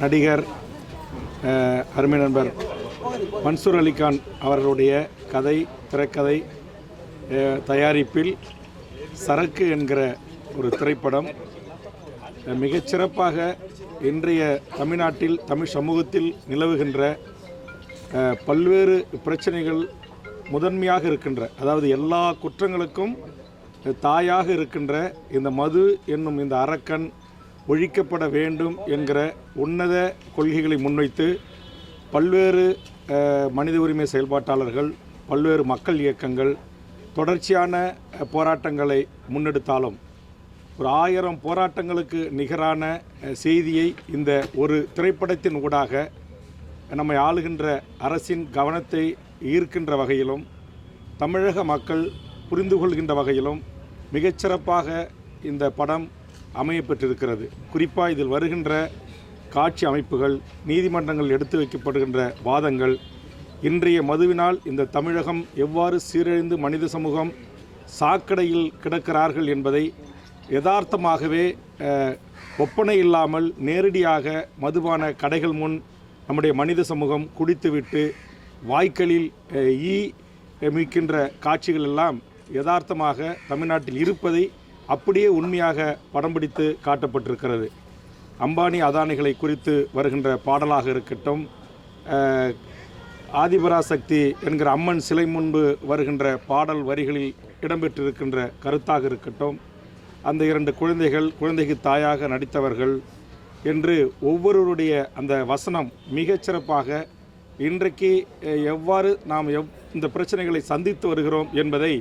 நடிகர் அருமை நண்பர் மன்சூர் அலிகான் அவர்களுடைய கதை திரைக்கதை தயாரிப்பில் சரக்கு என்கிற ஒரு திரைப்படம். மிகச்சிறப்பாக இன்றைய தமிழ்நாட்டில் தமிழ் சமூகத்தில் நிலவுகின்ற பல்வேறு பிரச்சனைகள் முதன்மையாக இருக்கின்ற அதாவது எல்லா குற்றங்களுக்கும் தாயாக இருக்கின்ற இந்த மது என்னும் இந்த அரக்கன் ஒழிக்கப்பட வேண்டும் என்கிற உன்னத கொள்கைகளை முன்வைத்து பல்வேறு மனித உரிமை செயல்பாட்டாளர்கள் பல்வேறு மக்கள் இயக்கங்கள் தொடர்ச்சியான போராட்டங்களை முன்னெடுத்தாலும் ஒரு ஆயிரம் போராட்டங்களுக்கு நிகரான செய்தியை இந்த ஒரு திரைப்படத்தின் ஊடாக நம்மை ஆளுகின்ற அரசின் கவனத்தை ஈர்க்கின்ற வகையிலும் தமிழக மக்கள் புரிந்து கொள்கின்ற வகையிலும் மிகச்சிறப்பாக இந்த படம் அமையப்பெற்றிருக்கிறது. குறிப்பாக இதில் வருகின்ற காட்சி அமைப்புகள் நீதிமன்றங்கள் எடுத்து வைக்கப்படுகின்ற வாதங்கள் இன்றைய மதுவினால் இந்த தமிழகம் எவ்வாறு சீரழிந்து மனித சமூகம் சாக்கடையில் கிடக்கிறார்கள் என்பதை யதார்த்தமாகவே ஒப்பனை இல்லாமல் நேரடியாக மதுபான கடைகள் முன் நம்முடைய மனித சமூகம் குடித்துவிட்டு வாய்க்களில் ஈ மிக்கின்ற காட்சிகள் எல்லாம் யதார்த்தமாக தமிழ்நாட்டில் இருப்பதை அப்படியே உண்மையாக படம் பிடித்து காட்டப்பட்டிருக்கிறது. அம்பானி அதானிகளை குறித்து வருகின்ற பாடலாக இருக்கட்டும் ஆதிபராசக்தி என்கிற அம்மன் சிலை முன்பு வருகின்ற பாடல் வரிகளில் இடம்பெற்றிருக்கின்ற கருத்தாக இருக்கட்டும் அந்த இரண்டு குழந்தைகள் குழந்தைக்கு தாயாக நடித்தவர்கள் என்று ஒவ்வொருவருடைய அந்த வசனம் மிகச்சிறப்பாக இன்றைக்கு எவ்வாறு நாம் எவ் இந்த பிரச்சனைகளை சந்தித்து வருகிறோம் என்பதை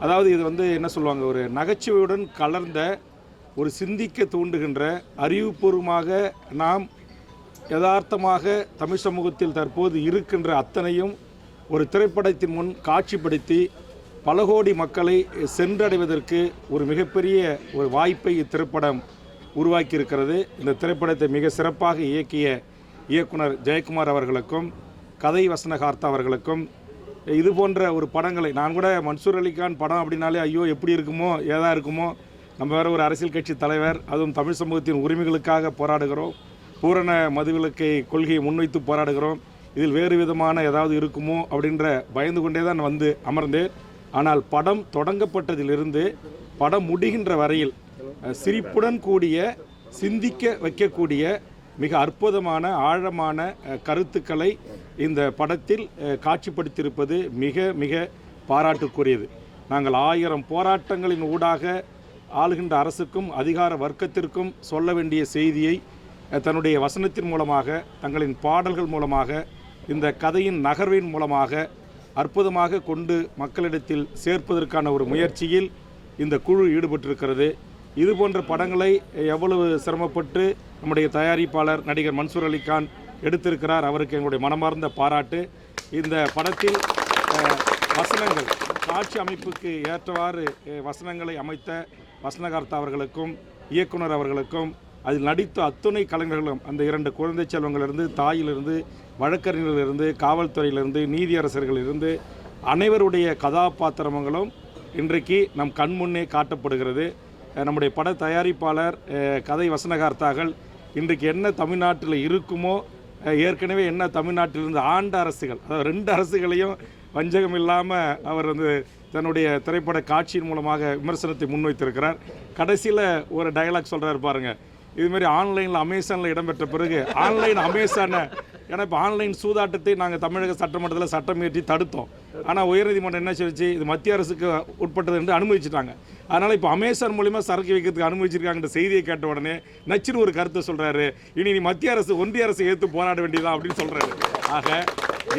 அதாவது இது வந்து என்ன சொல்லுவாங்க ஒரு நகைச்சுவையுடன் கலர்ந்த ஒரு சிந்திக்க தூண்டுகின்ற அறிவுபூர்வமாக நாம் யதார்த்தமாக தமிழ் சமூகத்தில் தற்போது இருக்கின்ற அத்தனையும் ஒரு திரைப்படத்தின் முன் காட்சிப்படுத்தி பல கோடி மக்களை சென்றடைவதற்கு ஒரு மிகப்பெரிய ஒரு வாய்ப்பை இத்திரைப்படம் உருவாக்கியிருக்கிறது. இந்த திரைப்படத்தை மிக சிறப்பாக இயக்கிய இயக்குனர் ஜெயக்குமார் அவர்களுக்கும் கதை வசனகார்த்தா அவர்களுக்கும் இது போன்ற ஒரு படங்களை நான் கூட மன்சூர் அலிகான் படம் அப்படின்னாலே ஐயோ எப்படி இருக்குமோ ஏதா இருக்குமோ நம்ம வேறு ஒரு அரசியல் கட்சி தலைவர் அதுவும் தமிழ் சமூகத்தின் உரிமைகளுக்காக போராடுகிறோம் பூரண மதுவிலக்கை கொள்கையை முன்வைத்து போராடுகிறோம் இதில் வேறு விதமான ஏதாவது இருக்குமோ அப்படின்ற பயந்து கொண்டே தான் வந்து அமர்ந்தேன். ஆனால் படம் தொடங்கப்பட்டதிலிருந்து படம் முடிகின்ற வரையில் சிரிப்புடன் கூடிய சிந்திக்க வைக்கக்கூடிய மிக அற்புதமான ஆழமான கருத்துக்களை இந்த படத்தில் காட்சிப்படுத்தியிருப்பது மிக மிக பாராட்டுக்குரியது. நாங்கள் ஆயிரம் போராட்டங்களின் ஊடாக ஆளுகின்ற அரசுக்கும் அதிகார வர்க்கத்திற்கும் சொல்ல வேண்டிய செய்தியை தன்னுடைய வசனத்தின் மூலமாக தங்களின் பாடல்கள் மூலமாக இந்த கதையின் நகர்வின் மூலமாக அற்புதமாக கொண்டு மக்களிடத்தில் சேர்ப்பதற்கான ஒரு முயற்சியில் இந்த குழு ஈடுபட்டிருக்கிறது. இது போன்ற படங்களை எவ்வளவு சிரமப்பட்டு நம்முடைய தயாரிப்பாளர் நடிகர் மன்சூர் அலிகான் எடுத்திருக்கிறார். அவருக்கு எங்களுடைய மனமார்ந்த பாராட்டு. இந்த படத்தில் வசனங்கள் காட்சி அமைப்புக்கு ஏற்றவாறு வசனங்களை அமைத்த வசனகார்த்தா அவர்களுக்கும் இயக்குனர் அவர்களுக்கும் அதில் நடித்த அத்துணை கலைஞர்களும் அந்த இரண்டு குழந்தை செல்வங்களிலிருந்து தாயிலிருந்து வழக்கறிஞர்களிலிருந்து காவல்துறையிலிருந்து நீதியரசர்களிலிருந்து அனைவருடைய கதாபாத்திரங்களும் இன்றைக்கு நம் கண் முன்னே காட்டப்படுகிறது. நம்முடைய பட தயாரிப்பாளர் கதை வசனகார்த்தாக்கள் இன்றைக்கு என்ன தமிழ்நாட்டில் இருக்குமோ ஏற்கனவே என்ன தமிழ்நாட்டிலிருந்து ஆண்ட அரசுகள் அதாவது ரெண்டு அரசுகளையும் வஞ்சகம் இல்லாமல் அவர் வந்து தன்னுடைய திரைப்பட காட்சியின் மூலமாக விமர்சனத்தை முன்வைத்திருக்கிறார். கடைசியில் ஒரு டயலாக் சொல்கிறாரு பாருங்கள் இதுமாரி ஆன்லைனில் அமேசானில் இடம்பெற்ற பிறகு ஆன்லைன் அமேசானை ஏன்னா இப்போ ஆன்லைன் சூதாட்டத்தை நாங்கள் தமிழக சட்டமன்றத்தில் சட்டம் இயற்றி தடுத்தோம். ஆனால் உயர்நீதிமன்றம் என்ன சொல்லிச்சு? இது மத்திய அரசுக்கு உட்பட்டது என்று அனுமதிச்சிட்டாங்க. அதனால் இப்போ அமேசான் மூலிமா சரக்கு வைக்கிறதுக்கு அனுமதிச்சிருக்காங்கன்ற செய்தியை கேட்ட உடனே நச்சுன்னு ஒரு கருத்தை சொல்கிறாரு இனி நீ மத்திய அரசு ஒன்றிய அரசு ஏற்று போராட வேண்டியதா அப்படின்னு சொல்கிறாரு ஆக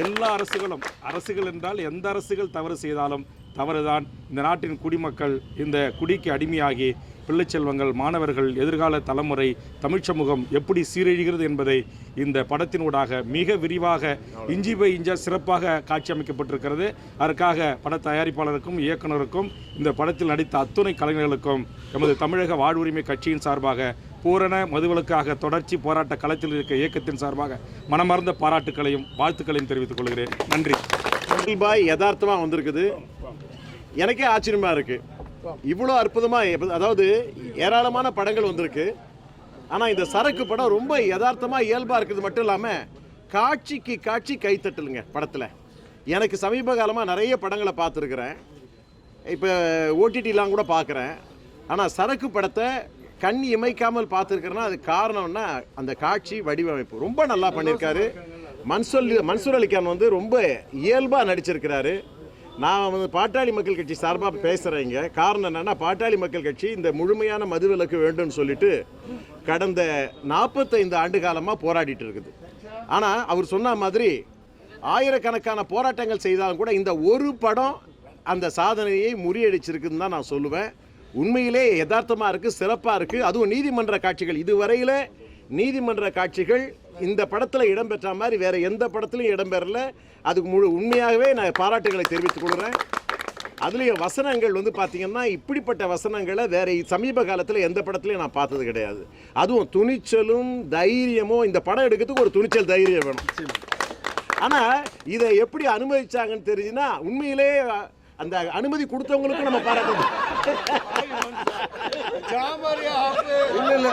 எல்லா அரசுகளும் அரசுகள் என்றால் எந்த அரசுகள் தவறு செய்தாலும் தவறுதான். இந்த நாட்டின் குடிமக்கள் இந்த குடிக்கு அடிமையாகி பிள்ளைச்செல்வங்கள் மாணவர்கள் எதிர்கால தலைமுறை தமிழ்ச் சமூகம் எப்படி சீரழிகிறது என்பதை இந்த படத்தினூடாக மிக விரிவாக இஞ்சி பை இஞ்சா சிறப்பாக காட்சி அமைக்கப்பட்டிருக்கிறது அதற்காக பட தயாரிப்பாளருக்கும் இயக்குனருக்கும் இந்த படத்தில் நடித்த அத்துணை கலைஞர்களுக்கும் எமது தமிழக வாழ்வுரிமை கட்சியின் சார்பாக பூரண மதுவலுக்காக தொடர்ச்சி போராட்ட களத்தில் இருக்க இயக்கத்தின் சார்பாக மனமார்ந்த பாராட்டுக்களையும் வாழ்த்துக்களையும் தெரிவித்துக் கொள்கிறேன். நன்றி. பாய் யதார்த்தமாக வந்திருக்குது. எனக்கே ஆச்சரியமாக இருக்குது இவ்வளோ அற்புதமாக அதாவது ஏராளமான படங்கள் வந்திருக்கு. ஆனால் இந்த சரக்கு படம் ரொம்ப யதார்த்தமாக இயல்பாக இருக்குது மட்டும் இல்லாமல் காட்சிக்கு காட்சி கைத்தட்டலுங்க படத்தில். எனக்கு சமீப காலமாக நிறைய படங்களை பார்த்துருக்குறேன். இப்போ ஓடிடிலாம் கூட பார்க்குறேன். ஆனால் சரக்கு படத்தை கண் இமைக்காமல் பார்த்துருக்குறேன்னா அது காரணம்னா அந்த காட்சி வடிவமைப்பு. ரொம்ப நல்லா பண்ணியிருக்காரு மன்சூல் மன்சூர் அலிகான் வந்து ரொம்ப இயல்பாக நடிச்சிருக்கிறாரு. நான் வந்து பாட்டாளி மக்கள் கட்சி சார்பாக பேசுகிறேங்க காரணம் என்னென்னா பாட்டாளி மக்கள் கட்சி இந்த முழுமையான மதுவிலக்கு வேண்டும்னு சொல்லிட்டு கடந்த நாற்பத்தைந்து ஆண்டு காலமாக போராடிட்டு இருக்குது. ஆனால் அவர் சொன்ன மாதிரி ஆயிரக்கணக்கான போராட்டங்கள் செய்தாலும் கூட இந்த ஒரு படம் அந்த சாதனையை முறியடிச்சிருக்குன்னு தான் நான் சொல்லுவேன். உண்மையிலே யதார்த்தமாக இருக்குது சிறப்பாக இருக்குது அதுவும் நீதிமன்ற காட்சிகள். இதுவரையில் நீதிமன்ற காட்சிகள் இந்த படத்தில் இடம்பெற்ற மாதிரி வேறு எந்த படத்துலையும் இடம்பெறல. அதுக்கு முழு உண்மையாகவே நான் பாராட்டுகளை தெரிவித்துக் கொள்கிறேன். அதுலேயும் வசனங்கள் வந்து பார்த்தீங்கன்னா இப்படிப்பட்ட வசனங்களை வேற சமீப காலத்தில் எந்த படத்துலையும் நான் பார்த்தது கிடையாது. அதுவும் துணிச்சலும் தைரியமும் இந்த படம் எடுக்கிறதுக்கு ஒரு துணிச்சல் தைரியம் வேணும். ஆனால் இதை எப்படி அனுமதிச்சாங்கன்னு தெரிஞ்சுன்னா உண்மையிலே அந்த அனுமதி கொடுத்தவங்களுக்கும் நம்ம பாராட்டணும். இல்ல இல்ல.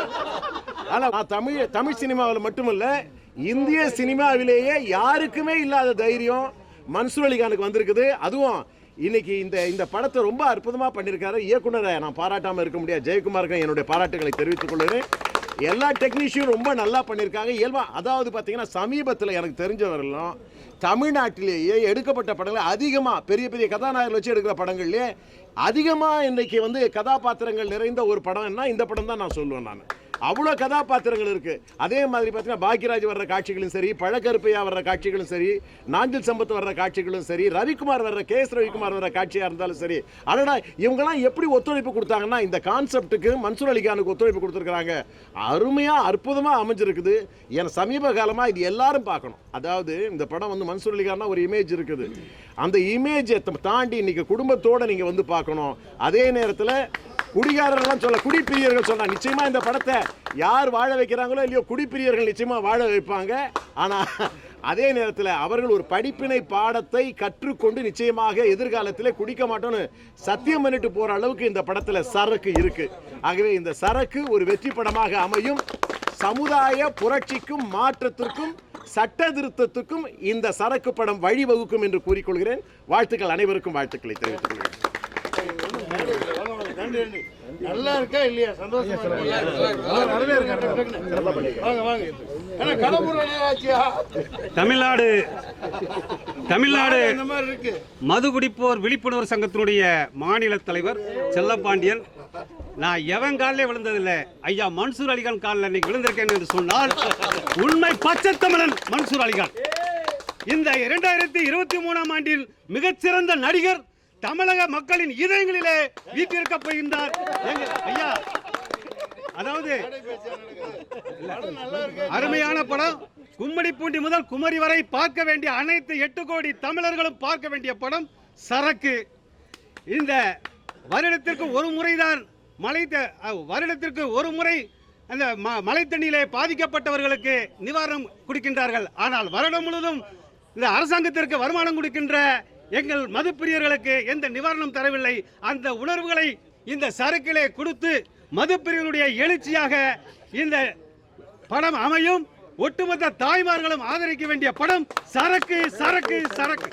ஆனா நான் தமிழ் தமிழ் சினிமாவில் மட்டுமல்ல இந்திய சினிமாவிலேயே யாருக்குமே இல்லாத தைரியம் மன்சூர் அலிகானுக்கு வந்திருக்குது. அதுவும் இன்னைக்கு இந்த இந்த படத்தை ரொம்ப அற்புதமாக பண்ணியிருக்காரு இயக்குனரை நான் பாராட்டாமல் இருக்க முடியாது. ஜெயக்குமாருக்கு என்னுடைய பாராட்டுகளை தெரிவித்துக் கொள்கிறேன். எல்லா டெக்னீஷியனும் ரொம்ப நல்லா பண்ணியிருக்காங்க இயல்பா அதாவது பார்த்தீங்கன்னா சமீபத்தில் எனக்கு தெரிஞ்சவரெல்லாம் தமிழ்நாட்டிலேயே எடுக்கப்பட்ட படங்கள் அதிகமாக பெரிய பெரிய கதாநாயகர்கள் வச்சு எடுக்கிற படங்கள்லேயே அதிகமாக இன்றைக்கி வந்து கதாபாத்திரங்கள் நிறைந்த ஒரு படம்னா இந்த படம் தான் நான் சொல்லுவேன் நான். அவ்வளோ கதாபாத்திரங்கள் இருக்குது அதே மாதிரி பார்த்தீங்கன்னா பாக்கியராஜ் வர்ற காட்சிகளும் சரி பழக்கருப்பையா வர்ற காட்சிகளும் சரி நாஞ்சில் சம்பத் வர்ற காட்சிகளும் சரி ரவிக்குமார் வர்ற கே எஸ் ரவிக்குமார் வர்ற காட்சியாக இருந்தாலும் சரி அதனால் இவங்கெல்லாம் எப்படி ஒத்துழைப்பு கொடுத்தாங்கன்னா இந்த கான்செப்ட்டுக்கு மன்சூர் அலிகானுக்கு ஒத்துழைப்பு கொடுத்துருக்குறாங்க. அருமையாக அற்புதமாக அமைஞ்சிருக்குது. என சமீப காலமாக இது எல்லாரும் பார்க்கணும். அதாவது இந்த படம் வந்து மன்சூர் அலிகான்னா ஒரு இமேஜ் இருக்குது. அந்த இமேஜை தாண்டி இன்னைக்கு குடும்பத்தோடு நீங்கள் வந்து பார்க்கணும். அதே நேரத்தில் குடிகாரர்கள்லாம் சொல்ல குடிப்பிரியர்கள் சொன்னா நிச்சயமா இந்த படத்தை யார் வாழ வைக்கிறாங்களோ இல்லையோ குடிப்பிரியர்கள் நிச்சயமா வாழ வைப்பாங்க. ஆனா அதே நேரத்தில் அவர்கள் ஒரு படிப்பினை பாடத்தை கற்றுக்கொண்டு நிச்சயமாக எதிர்காலத்தில் குடிக்க மாட்டோம்னு சத்தியம் பண்ணிட்டு போகிற அளவுக்கு இந்த படத்தில் சரக்கு இருக்கு. ஆகவே இந்த சரக்கு ஒரு வெற்றி படமாக அமையும். சமுதாய புரட்சிக்கும் மாற்றத்திற்கும் சட்ட திருத்தத்துக்கும் இந்த சரக்கு படம் வழிவகுக்கும் என்று கூறிக்கொள்கிறேன். வாழ்த்துக்கள் அனைவருக்கும் வாழ்த்துக்களை தெரிவித்துக் கொள்கிறேன். நல்லா இருக்கா இல்லையா? சந்தோஷமா வாங்க வாங்க. ஏன்னா கடம்பூர் தமிழ்நாடு தமிழ்நாடு இந்த மாதிரி இருக்கு. மது குடிப்போர் விழிப்புணர்வு சங்கத்தினுடைய மாநில தலைவர் செல்லப்பாண்டியன் நான் எவன் காலிலே விழுந்ததில்லை? ஐயா மன்சூர் அலிகான் காலில் இன்னைக்கு விழுந்திருக்கேன் என்று சொன்னால் உண்மை பச்சை தமிழன் மன்சூர் அலிகான். இந்த இரண்டாயிரத்தி இருபத்தி மூணாம் ஆண்டில் மிகச்சிறந்த நடிகர் தமிழக மக்களின் இதயங்களிலே வீட்டிருக்க போகின்றார் ஐயா அதாவது அருமையான படம். கும்மிடிப்பூண்டி முதல் குமரி வரை பார்க்க வேண்டிய அனைத்து எட்டு கோடி தமிழர்களும் பார்க்க வேண்டிய படம் சரக்கு. இந்த வருடத்திற்கு ஒரு முறைதான் மழை வருடத்திற்கு ஒரு முறை அந்த ம- மழை தண்ணியிலே பாதிக்கப்பட்டவர்களுக்கு நிவாரணம் கொடுக்கின்றார்கள். ஆனால் வருடம் முழுவதும் இந்த அரசாங்கத்திற்கு வருமானம் கொடுக்கின்ற எங்கள் மதுப்பிரியர்களுக்கு எந்த நிவாரணம் தரவில்லை அந்த உணர்வுகளை இந்த சரக்கிலே கொடுத்து மதுப்பிரியர்களுடைய எழுச்சியாக இந்த படம் அமையும். ஒட்டுமொத்த தாய்மார்களும் ஆதரிக்க வேண்டிய படம் சரக்கு சரக்கு சரக்கு.